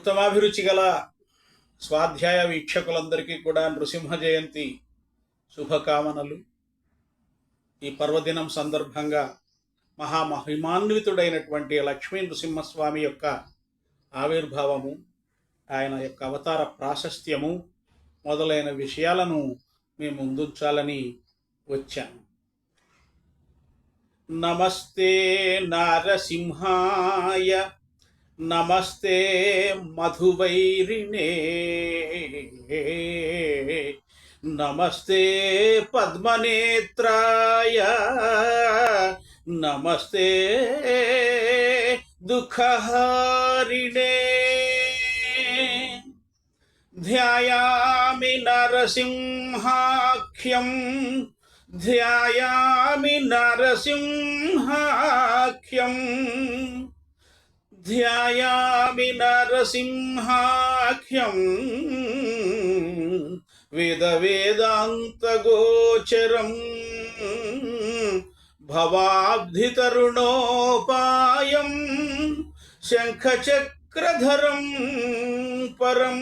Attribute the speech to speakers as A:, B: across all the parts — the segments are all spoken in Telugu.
A: ఉత్తమాభిరుచి గల స్వాధ్యాయ వీక్షకులందరికీ కూడా నృసింహ జయంతి శుభకామనలు. ఈ పర్వదినం సందర్భంగా మహామహిమాన్వితుడైనటువంటి లక్ష్మీ నృసింహస్వామి యొక్క ఆవిర్భావము ఆయన యొక్క అవతార ప్రాశస్త్యము మొదలైన విషయాలను మేము ముందుంచాలని వచ్చాను. నమస్తే నారసింహాయ నమస్తే మధువైరిణే. నమస్తే పద్మనేత్రాయ. నమస్తే దుఃఖహారిణే. ధ్యాయామి నరసింహాఖ్యం. ధ్యాయామి నరసింహాఖ్యం. ధ్యాయామి నరసింహాఖ్యం. వేద వేదాంతగోచరం భవాబ్ధితరుణోపాయం. శంఖచక్రధరం పరం.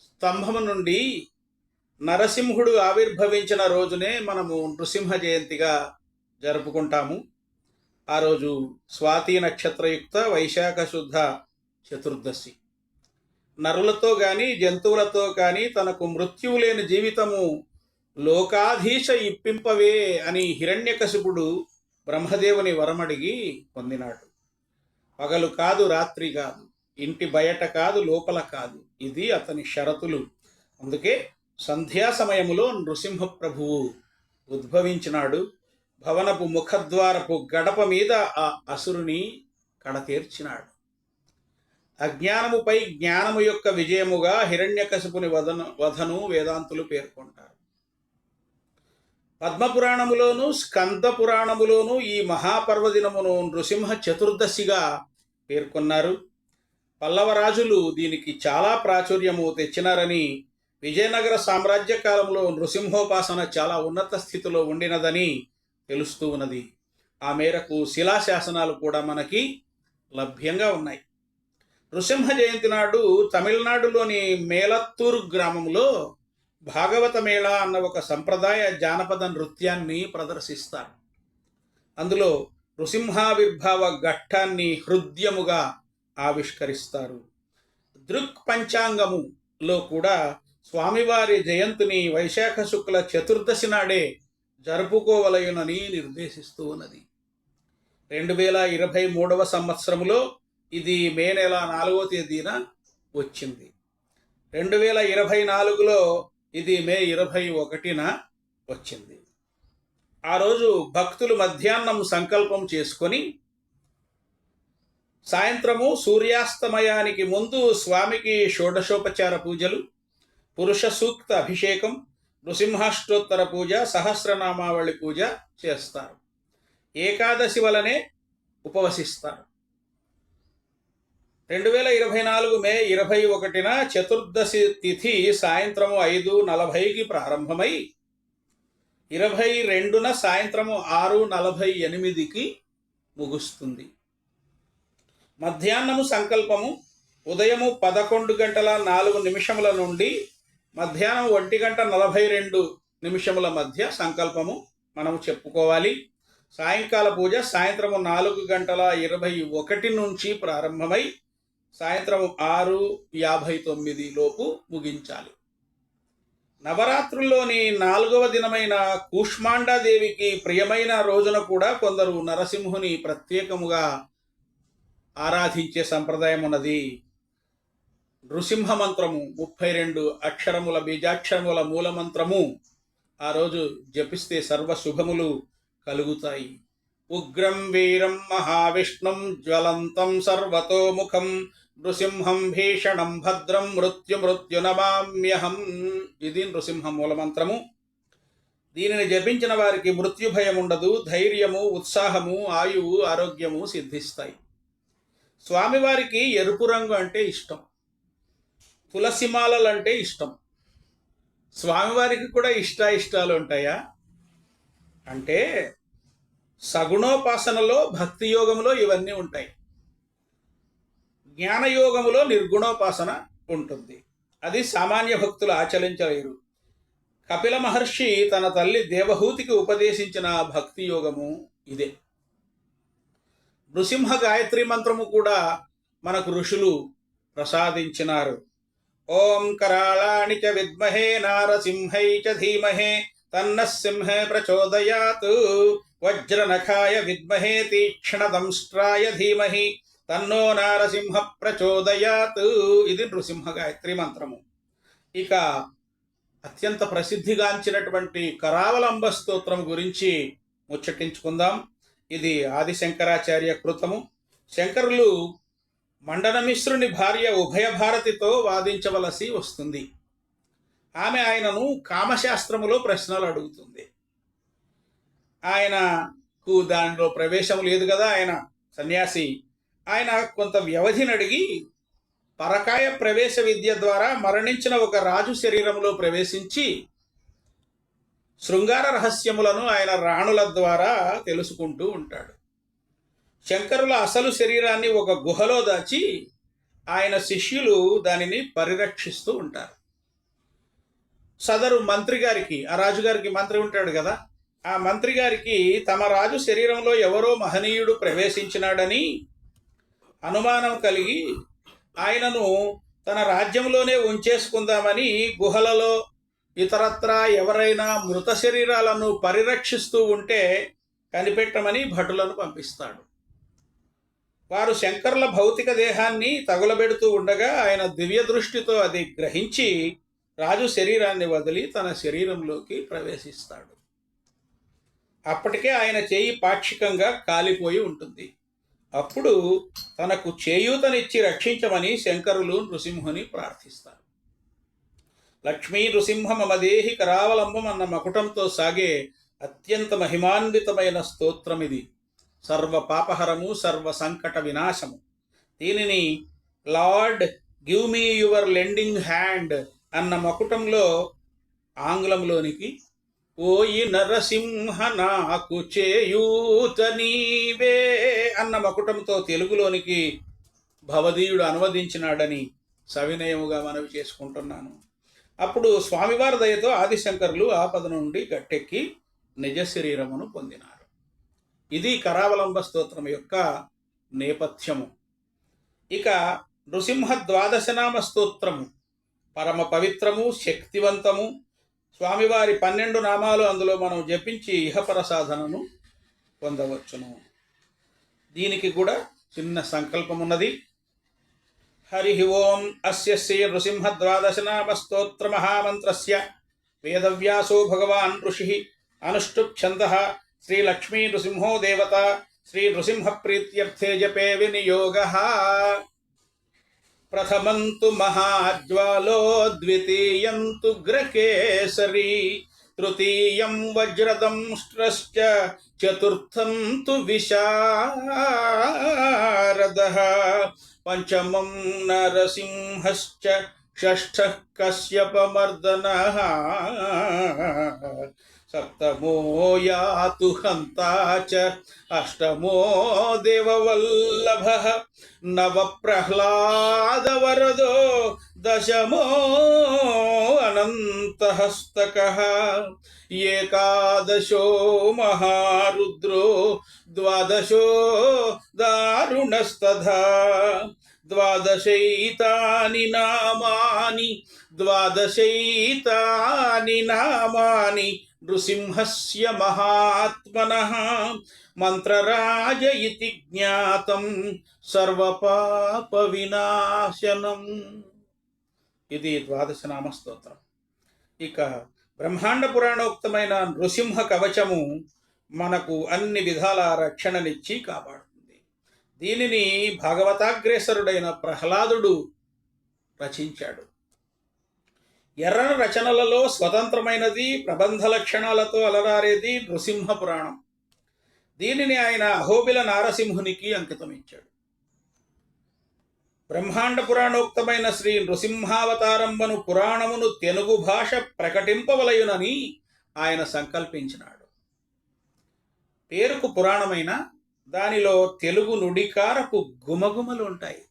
A: స్తంభము నుండి నరసింహుడు ఆవిర్భవించిన రోజునే మనము నృసింహ జయంతిగా జరుపుకుంటాము. ఆ రోజు స్వాతి నక్షత్రయుక్త వైశాఖ శుద్ధ చతుర్దశి. నరులతో కానీ జంతువులతో కానీ తనకు మృత్యువు లేని జీవితము లోకాధీశ ఇప్పింపవే అని హిరణ్యకశిపుడు బ్రహ్మదేవుని వరమడిగి పొందినాడు. పగలు కాదు రాత్రి కాదు ఇంటి బయట కాదు లోపల కాదు ఇది అతని షరతులు. అందుకే సంధ్యా సమయంలో నృసింహ ప్రభువు ఉద్భవించినాడు. భవనపు ముఖద్వారపు గడప మీద ఆ అసురుని కడతీర్చినాడు. అజ్ఞానముపై జ్ఞానము యొక్క విజయముగా హిరణ్యకశపుని వదను వధను వేదాంతులు పేర్కొంటారు. పద్మపురాణములోను స్కంద పురాణములోను ఈ మహాపర్వదినమును నృసింహ చతుర్దశిగా పేర్కొన్నారు. పల్లవరాజులు దీనికి చాలా ప్రాచుర్యము తెచ్చినారని విజయనగర సామ్రాజ్య కాలంలో నృసింహోపాసన చాలా ఉన్నత స్థితిలో ఉండినదని తెలుస్తూ ఉన్నది. ఆ మేరకు శిలాశాసనాలు కూడా మనకి లభ్యంగా ఉన్నాయి. నృసింహ జయంతి నాడు తమిళనాడులోని మేలత్తూరు గ్రామంలో భాగవత మేళ అన్న ఒక సంప్రదాయ జానపద నృత్యాన్ని ప్రదర్శిస్తారు. అందులో నృసింహావిర్భావ ఘట్టాన్ని హృద్యముగా ఆవిష్కరిస్తారు. దృక్ పంచాంగములో కూడా స్వామివారి జయంతిని వైశాఖ శుక్ల చతుర్దశి నాడే జరుపుకోవలయునని నిర్దేశిస్తూ ఉన్నది. రెండు వేల ఇరవై మూడవ సంవత్సరంలో ఇది మే నెల నాలుగో తేదీన వచ్చింది. రెండు వేల ఇరవై నాలుగులో ఇది మే ఇరవై ఒకటిన వచ్చింది. ఆ రోజు భక్తులు మధ్యాహ్నం సంకల్పం చేసుకొని సాయంత్రము సూర్యాస్తమయానికి ముందు స్వామికి షోడశోపచార పూజలు పురుష సూక్త అభిషేకం నృసింహాష్టోత్తర పూజ సహస్రనామావళి పూజ చేస్తారు. ఏకాదశి వలనే ఉపవసిస్తారు. రెండు వేల ఇరవై నాలుగు మే ఇరవై ఒకటిన చతుర్దశి తిథి సాయంత్రము ఐదు నలభైకి ప్రారంభమై ఇరవై రెండున సాయంత్రము ఆరు నలభై ఎనిమిదికి ముగుస్తుంది. మధ్యాహ్నము సంకల్పము ఉదయము పదకొండు గంటల నాలుగు నిమిషముల నుండి మధ్యాహ్నం ఒంటి గంట నలభై రెండు నిమిషముల మధ్య సంకల్పము మనము చెప్పుకోవాలి. సాయంకాల పూజ సాయంత్రము నాలుగు గంటల ఇరవై ఒకటి నుంచి ప్రారంభమై సాయంత్రం ఆరు యాభై తొమ్మిది లోపు ముగించాలి. నవరాత్రుల్లోని నాలుగవ దినమైన కూష్మాండాదేవికి ప్రియమైన రోజున కూడా కొందరు నరసింహుని ప్రత్యేకముగా ఆరాధించే సంప్రదాయం ఉన్నది నృసింహ మంత్రము ముప్పై రెండు అక్షరముల బీజాక్షరముల మూల మంత్రము ఆ రోజు జపిస్తే సర్వ శుభములు కలుగుతాయి. ఉగ్రం వీరం మహావిష్ణుం జ్వలంతం సర్వతోముఖం నృసింహం భీషణం భద్రం మృత్యు మృత్యు నమామ్యహం ఇది నృసింహ మూలమంత్రము. దీనిని జపించిన వారికి మృత్యు భయం ఉండదు ధైర్యము ఉత్సాహము ఆయువు ఆరోగ్యము సిద్ధిస్తాయి. స్వామివారికి ఎరుపు రంగు అంటే ఇష్టం. తులసిమాలలు అంటే ఇష్టం. స్వామివారికి కూడా ఇష్ట ఇష్టాలు ఉంటాయా? అంటే సగుణోపాసనలో భక్తి యోగంలో ఇవన్నీ ఉంటాయి. జ్ఞానయోగములో నిర్గుణోపాసన ఉంటుంది. అది సామాన్య భక్తులు ఆచరించలేరు. కపిల మహర్షి తన తల్లి దేవహూతికి ఉపదేశించిన భక్తి యోగము ఇదే. నృసింహ గాయత్రి మంత్రము కూడా మనకు ఋషులు ప్రసాదించినారు. ఓం కరాళాణి చ విద్మహే నారసింహై చ ధీమహే తన్న సింహ ప్రచోదయాత్. వజ్రనఖాయ విద్మహే తీక్ష్ణదంష్ట్రాయ ధీమహి తన్నో నారసింహ ప్రచోదయాత్. ఇది నృసింహ గాయత్రి మంత్రము. ఇక అత్యంత ప్రసిద్ధిగాంచినటువంటి కరావలంబ స్తోత్రం గురించి ముచ్చటించుకుందాం. ఇది ఆది శంకరాచార్య కృతము. శంకరులు మండనమిశ్రుని భార్య ఉభయ భారతితో వాదించవలసి వస్తుంది. ఆమె ఆయనను కామశాస్త్రములో ప్రశ్నలు అడుగుతుంది. ఆయనకు దానిలో ప్రవేశం లేదు కదా ఆయన సన్యాసి. ఆయన కొంత వ్యవధిని అడిగి పరకాయ ప్రవేశ విద్య ద్వారా మరణించిన ఒక రాజు శరీరంలో ప్రవేశించి శృంగార రహస్యములను ఆయన రాణుల ద్వారా తెలుసుకుంటూ ఉంటాడు. శంకరుల అసలు శరీరాన్ని ఒక గుహలో దాచి ఆయన శిష్యులు దానిని పరిరక్షిస్తూ ఉంటారు. సదరు మంత్రి గారికి ఆ రాజుగారికి మంత్రి ఉంటాడు కదా ఆ మంత్రి గారికి తమ రాజు శరీరంలో ఎవరో మహనీయుడు ప్రవేశించినాడని అనుమానం కలిగి ఆయనను తన రాజ్యంలోనే ఉంచేసుకుందామని గుహలలో ఇతరత్రా ఎవరైనా మృత శరీరాలను పరిరక్షిస్తూ ఉంటే కనిపెట్టమని భటులను పంపిస్తాడు. వారు శంకర్ల భౌతిక దేహాన్ని తగులబెడుతూ ఉండగా ఆయన దివ్య దృష్టితో అది గ్రహించి రాజు శరీరాన్ని వదిలి తన శరీరంలోకి ప్రవేశిస్తాడు. అప్పటికే ఆయన చేయి పాక్షికంగా కాలిపోయి ఉంటుంది. అప్పుడు తనకు చేయూతనిచ్చి రక్షించమని శంకరులు నృసింహుని ప్రార్థిస్తారు. లక్ష్మీ నృసింహ మమదేహి కరావలంబం అన్న మకుటంతో సాగే అత్యంత మహిమాన్వితమైన స్తోత్రం ఇది సర్వ పాపహరము సర్వ సంకట వినాశము. దీనిని lord give me your lending hand అన్న మకుటంలో ఆంగ్లంలోనికి ఓయి నరసింహ నాకు చేయూత నీవే అన్న మకుటంతో తెలుగులోనికి భవదీయుడు అనువదించినాడని సవినయముగా మనవి చేసుకుంటున్నాను. అప్పుడు స్వామివారి దయతో ఆదిశంకరులు ఆపద నుండి గట్టెక్కి నిజ శరీరమును పొందినారు. ఇది కరావలంబ స్తోత్రం యొక్క నేపథ్యము. ఇక నృసింహ ద్వాదశనామ స్తోత్రము. పరమ పవిత్రము శక్తివంతము. స్వామివారి పన్నెండు నామాలు అందులో మనం జపించి ఇహపర సాధనను పొందవచ్చును. దీనికి కూడా చిన్న సంకల్పం ఉన్నది హరి ఓం అస్య శ్రీ నృసింహ ద్వాదశనామ స్తోత్ర మహామంత్రస్య. వేదవ్యాసో భగవాన్ ఋషి అనుష్టుప్ ఛంద శ్రీ లక్ష్మీ నృసింహో దేవత శ్రీ నృసింహ ప్రీత్యర్థే జపే వినియోగ. ప్రథమం తు మహాజ్వాలో ద్వితీయం తు గ్రకేసరి తృతీయం వజ్రదంష్ట్రశ్చ చతుర్థం తు విశారద పంచమం నరసింహశ్చ షష్ఠ కశ్యపమర్దన. సప్తమో యాతు హంతా చ అష్టమో దేవవల్లభः నవ ప్రహ్లాదవరదో దశమో అనంతహస్తకः ఏకాదశో మహారుద్రో ద్వాదశో దారుణస్తథా ద్వాదశైతాని నామాని ద్వాదశైతాని నామాని నృసింహస్య మహాత్మనః మంత్రరాజ ఇతి జ్ఞాతం సర్వపాప వినాశనం ఇది ద్వాదశ నామ స్తోత్రం ఇక బ్రహ్మాండ పురాణోక్తమైన నృసింహ కవచము మనకు అన్ని విధాల రక్షణనిచ్చి కాపాడుతుంది. దీనిని భాగవతాగ్రేసరుడైన ప్రహ్లాదుడు రచించాడు. ఎర్ర రచనలలో స్వతంత్రమైనది ప్రబంధ లక్షణాలతో అలరారేది నృసింహ పురాణం దీనిని ఆయన అహోబిల నారసింహునికి అంకితం ఇచ్చాడు బ్రహ్మాండ పురాణోక్తమైన శ్రీ నృసింహావతారంబను పురాణమును తెలుగు భాష ప్రకటింపవలయునని ఆయన సంకల్పించినాడు. పేరుకు పురాణమైన దానిలో తెలుగు నుడికారపు గుమగుమలు ఉంటాయి.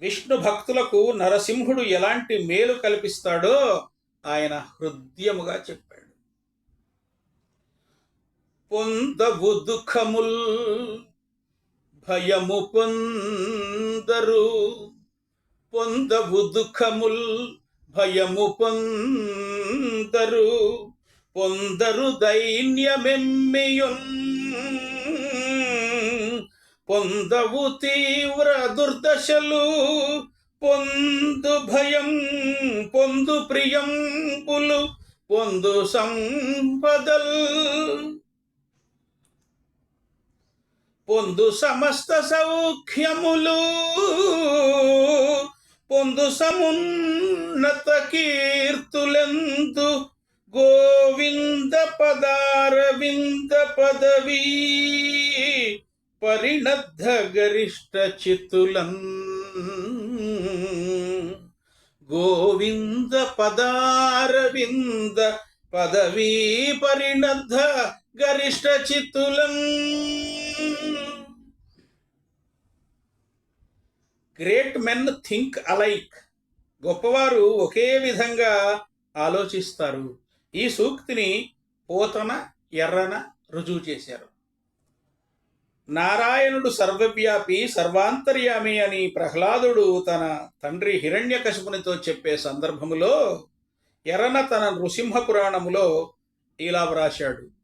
A: విష్ణు భక్తులకు నరసింహుడు ఎలాంటి మేలు కల్పిస్తాడో ఆయన హృదయముగా చెప్పాడు. పొందవు దుఃఖముల్ భయము పొందరు. పొందవు దుఃఖముల్ భయము పొందరు. పొందరు దైన్యమెమ్మియున్ పొందవు తీవ్ర దుర్దశలు. పొందు భయం పొందు ప్రియంబులు పొందు సంపదల్. పొందు సమస్త సౌఖ్యములు. పొందు సమున్నత కీర్తులెందు. గోవింద పదారవింద పదవీ. పరిణద్ధ గరిష్ట చిత్తులన్ గోవింద పదారవింద పదవీ పరిణద్ధ గరిష్ట చిత్తులన్ గ్రేట్ మెన్ థింక్ అలైక్ గొప్పవారు ఒకే విధంగా ఆలోచిస్తారు. ఈ సూక్తిని పోతన ఎర్రన రుజువు చేశారు. నారాయణుడు సర్వవ్యాపి సర్వాంతర్యామి అని ప్రహ్లాదుడు తన తండ్రి హిరణ్యకశిపునితో చెప్పే సందర్భములో ఎరన తన నృసింహ పురాణములో ఇలా వ్రాశాడు.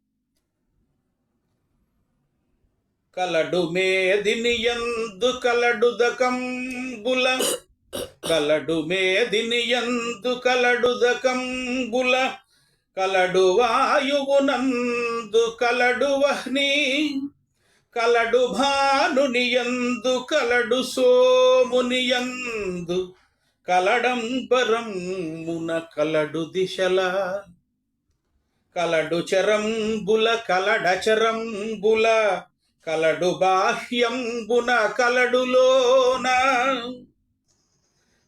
A: కలడు మేదినియందు కలడు దకంబుల కలడు మేదినియందు కలడు దకంబుల కలడు వాయువునందు కలడు వహ్ని కలడు భానునియందు కలడు సోమునియందు కలడంబరమున కలడు దిశల. కలడు చరంబుల కలడచరంబుల కలడు బాహ్యంబున కలడులోన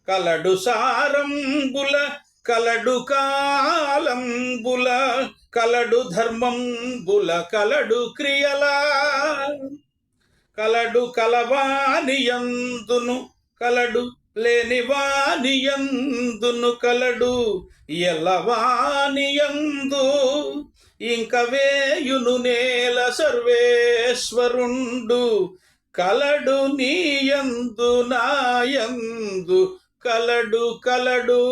A: కలడు సారంబుల కలడు కాలంబుల కలడు ధర్మంబుల కలడు క్రియల కలడు కలవానియందును కలడు లేనివానియందును కలడు ఎలవానియందు ఇంక వేయును నేల సర్వేశ్వరుండు కలడు నీయందు నాయందు కలడు కలడు.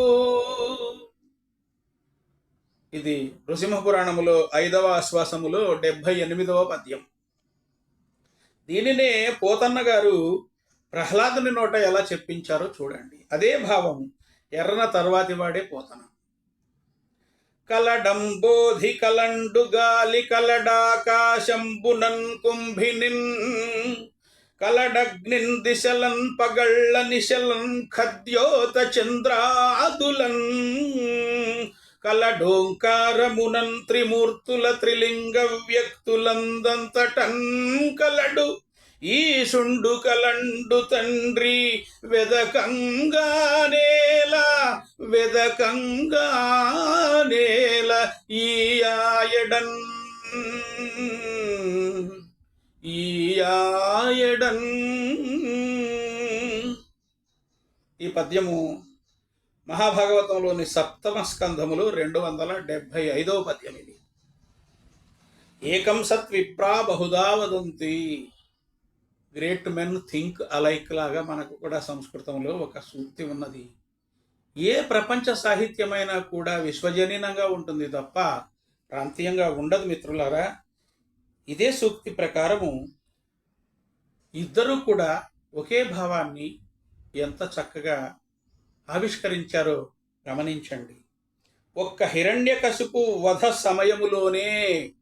A: ఇది నృసింహపురాణములో ఐదవ ఆశ్వాసములో డెబ్భై ఎనిమిదవ పద్యం. దీనినే పోతన్న గారు ప్రహ్లాదుని నోట ఎలా చెప్పించారో చూడండి. అదే భావం ఎర్రన తర్వాతి వాడే పోతన. కలడంబోధి కలండు గాలి కలడాకాశంబునన్ కుంభినిన్ కలడగ్నిన్ దిశలన్ పగళ్ళ నిశలన్ ఖద్యోత చంద్రాదులన్ కలడోంకారమునన్ త్రిమూర్తుల త్రిలింగ వ్యక్తులందంతటన్ కలడు. ఈశుండు కలండు తండ్రి వెదకంగానేల వెదకంగానేల ఈ ఆయడన్. ఈ ఈ పద్యము మహాభాగవతంలోని సప్తమ స్కంధములు రెండు వందల డెబ్భై ఐదవ పద్యం ఇది. ఏకం సత్ విప్రా బహుదా వదంతి. గ్రేట్ మెన్ థింక్ అలైక్ లాగా మనకు కూడా సంస్కృతంలో ఒక సూక్తి ఉన్నది. ఏ ప్రపంచ సాహిత్యమైనా కూడా విశ్వజనీనంగా ఉంటుంది తప్ప ప్రాంతీయంగా ఉండదు మిత్రులారా. ఇదే సూక్తి ప్రకారము ఇద్దరూ కూడా ఒకే భావాన్ని ఎంత చక్కగా ఆవిష్కరించారో గమనించండి. ఒక్క హిరణ్యకశిపు వధ సమయములోనే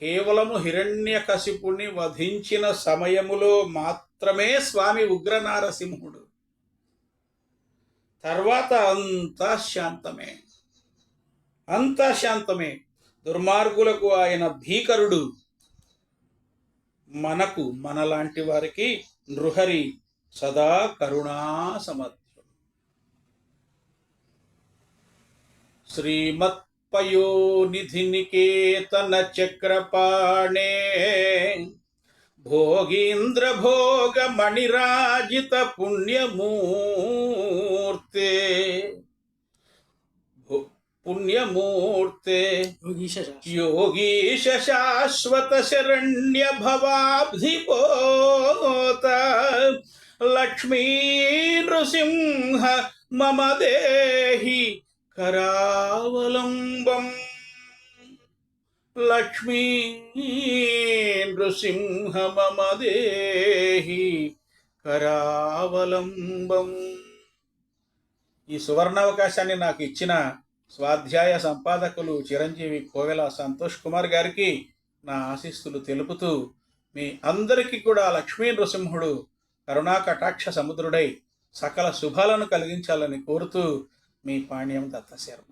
A: కేవలము హిరణ్యకశిపుని వధించిన సమయములో మాత్రమే స్వామి ఉగ్రనారసింహుడు. తర్వాత అంతా శాంతమే. అంతా శాంతమే. దుర్మార్గులకు ఆయన భీకరుడు. మనకు మనలాంటి వారికి నృహరి సదా కరుణా సమర్థ श्रीमत्पयो निधिनिकेतन
B: चक्रपाणे भोगीन्द्र
A: भोग मणिराजित पुण्यमूर्ते। योगीशशाश्वतशरण्यभवाब्धिपोत लक्ष्मी नृसिंह मम देहि కరావలంబం. లక్ష్మీ నృసింహమదేహి కరావలంబం. ఈ సువర్ణావకాశాన్ని నాకు ఇచ్చిన స్వాధ్యాయ సంపాదకులు చిరంజీవి కోవెల సంతోష్ కుమార్ గారికి నా ఆశీస్సులు తెలుపుతూ మీ అందరికీ కూడా లక్ష్మీ నృసింహుడు కరుణాకటాక్ష సముద్రుడై సకల శుభాలను కలిగించాలని కోరుతూ మీ పాణ్యం దత్త శర్మ